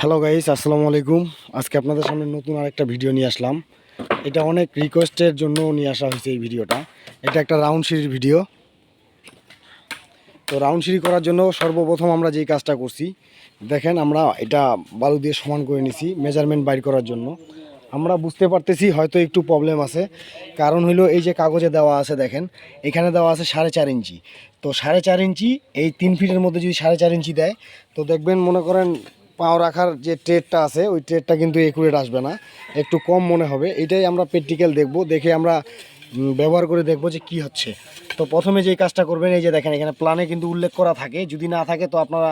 Hello guys আসসালামু আলাইকুম। আজকে আপনাদের সামনে নতুন আরেকটা ভিডিও নিয়ে আসলাম। এটা অনেক রিকোয়েস্টের জন্য নিয়ে আসা হয়েছে এই ভিডিওটা এটা একটা রাউন্ড সিঁড়ির ভিডিও তো রাউন্ড সিঁড়ি করার জন্য সর্বপ্রথম আমরা যেই কাজটা করছি, দেখেন আমরা এটা বালু দিয়ে সমান করে নিছি মেজারমেন্ট বাইর করার জন্য। আমরা বুঝতে পারতেছি হয়তো একটু প্রবলেম আছে। কারণ হলো এই যে কাগজে দেওয়া আছে, দেখেন, এখানে দেওয়া আছে সাড়ে চার ইঞ্চি। তো সাড়ে চার ইঞ্চি, এই তিন ফিটের মধ্যে যদি সাড়ে চার ইঞ্চি দেয়, তো দেখবেন মনে করেন পাও রাখার যে ট্রেডটা আছে, ওই ট্রেডটা কিন্তু একুরেট আসবে না। একটু কম মনে হবে। এটাই আমরা প্র্যাকটিক্যাল দেখব, দেখে আমরা ব্যবহার করে দেখব যে কি হচ্ছে। তো প্রথমে যেই কাজটা করবেন, এই যে দেখেন, এখানে প্ল্যানে কিন্তু উল্লেখ করা থাকে। যদি না থাকে, তো আপনারা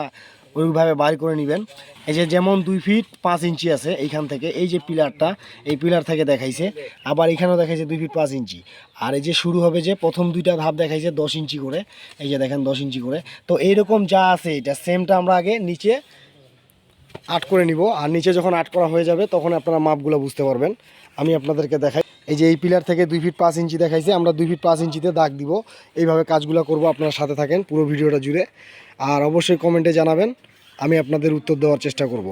ওইভাবে বাইর করে নেবেন। এই যে যেমন দুই ফিট পাঁচ ইঞ্চি আছে এইখান থেকে, এই যে পিলারটা এই পিলার থেকে দেখাইছে। আবার এখানেও দেখাইছে দুই ফিট পাঁচ ইঞ্চি। আর এই যে শুরু হবে যে প্রথম দুইটা ধাপ দেখাইছে দশ ইঞ্চি করে। এই যে দেখেন, দশ ইঞ্চি করে। তো এইরকম যা আছে, এটা সেমটা আমরা আগে নিচে আট করে নিব। আর নিচে যখন আট করা হয়ে যাবে, তখন আপনারা মাপগুলো বুঝতে পারবেন। আমি আপনাদেরকে দেখাই। এই যে এই পিলার থেকে দুই ফিট পাঁচ ইঞ্চি দেখাইছে, আমরা দুই ফিট পাঁচ ইঞ্চিতে দাগ দিব। এইভাবে কাজগুলো করব আপনারা সাথে থাকেন পুরো ভিডিওটা জুড়ে। আর অবশ্যই কমেন্টে জানাবেন, আমি আপনাদের উত্তর দেওয়ার চেষ্টা করব।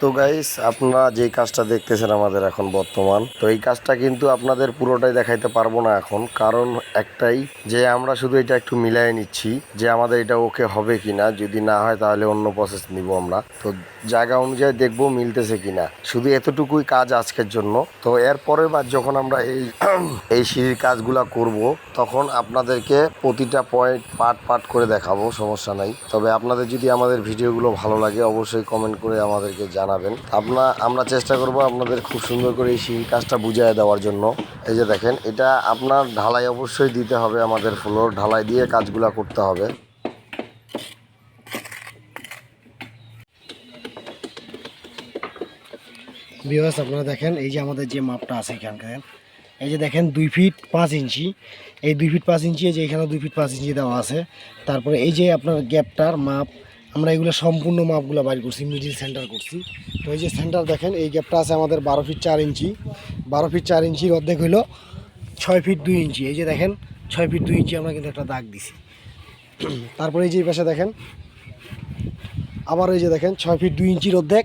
তো গাইস আপনারা যে কাজটা দেখতেছেন আমাদের এখন বর্তমান, তো এই কাজটা কিন্তু আপনাদের পুরোটাই দেখাইতে পারব না এখন। কারণ একটাই, যে আমরা শুধু এটা একটু মিলাই নিচ্ছি, যে আমাদের এটা ওকে হবে কিনা, যদি না হয় তাহলে অন্য প্রসেস নিব আমরা। তো জায়গা অনুযায়ী দেখব মিলতেছে কিনা। শুধু এতটুকুই কাজ আজকের জন্য। তো এরপরের বার যখন আমরা এই এই সিঁড়ির কাজগুলা করব, তখন আপনাদেরকে প্রতিটা পয়েন্ট পার্ট পার্ট করে দেখাবো, সমস্যা নাই। তবে আপনাদের যদি আমাদের ভিডিওগুলো ভালো লাগে, অবশ্যই কমেন্ট করে আমাদেরকে জানাবেন আপনা আমরা চেষ্টা করব আপনাদের খুব সুন্দর করে এই সিঁড়ির কাজটা বুঝিয়ে দেওয়ার জন্য। এই যে দেখেন, এটা আপনার ঢালাই অবশ্যই দিতে হবে আমাদের ফ্লোর ঢালাই দিয়ে কাজগুলা করতে হবে। বিভাস আপনারা দেখেন, এই যে আমাদের যে মাপটা আছে এখানকার। এই যে দেখেন, দুই ফিট পাঁচ ইঞ্চি। এই দুই ফিট পাঁচ ইঞ্চি যে এখানে দুই ফিট পাঁচ ইঞ্চি দেওয়া আছে। তারপরে এই যে আপনার গ্যাপটার মাপ আমরা এগুলো সম্পূর্ণ মাপগুলো বাইর করছি মিডিল সেন্টার করছি। তো এই যে সেন্টার দেখেন, এই গ্যাপটা আছে আমাদের বারো ফিট চার ইঞ্চি। বারো ফিট চার ইঞ্চির অর্ধেক হইল ছয় ফিট দুই ইঞ্চি। এই যে দেখেন, ছয় ফিট দুই ইঞ্চি আমরা কিন্তু একটা দাগ দিছি। তারপরে এই যে এই পাশে দেখেন, আবার এই যে দেখেন, ছয় ফিট দুই ইঞ্চির অর্ধেক,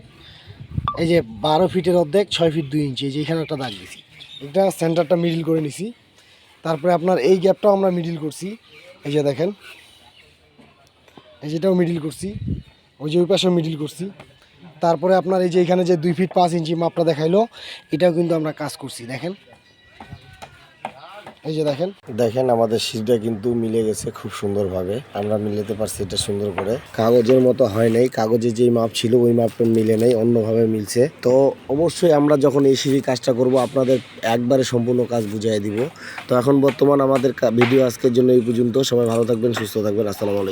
এই যে বারো ফিটের অর্ধেক, ছয় ফিট দুই ইঞ্চি। এই যে এখানে একটা দাগ দিছি। এটা সেন্টারটা মিডিল করে নিছি। তারপরে আপনার এই গ্যাপটাও আমরা মিডিল করছি। এই যে দেখেন এই যেটাও মিডিল করছি, ওই যে ওই পাশেও মিডিল করছি। তারপরে আপনার এই যে এখানে যে দুই ফিট পাঁচ ইঞ্চি মাপটা দেখাইলো, এটাও কিন্তু আমরা কাজ করছি, দেখেন। এই যে দেখেন। দেখেন, আমাদের সিটটা কিন্তু মিলে গেছে খুব সুন্দরভাবে। আমরা মিলাতে পারছি এটা সুন্দর করে। কাগজের মতো হয় নাই, কাগজে যেই মাপ ছিল ওই মাপটা মিলে নেই, অন্যভাবে মিলছে। তো অবশ্যই আমরা যখন এই সিঁড়ি কাজটা করব, আপনাদের একবারে সম্পূর্ণ কাজ বুঝিয়ে দিব। তো এখন বর্তমান আমাদের ভিডিও আজকের জন্য এই পর্যন্ত। সবাই ভালো থাকবেন, সুস্থ থাকবেন। আসসালামু আলাইকুম।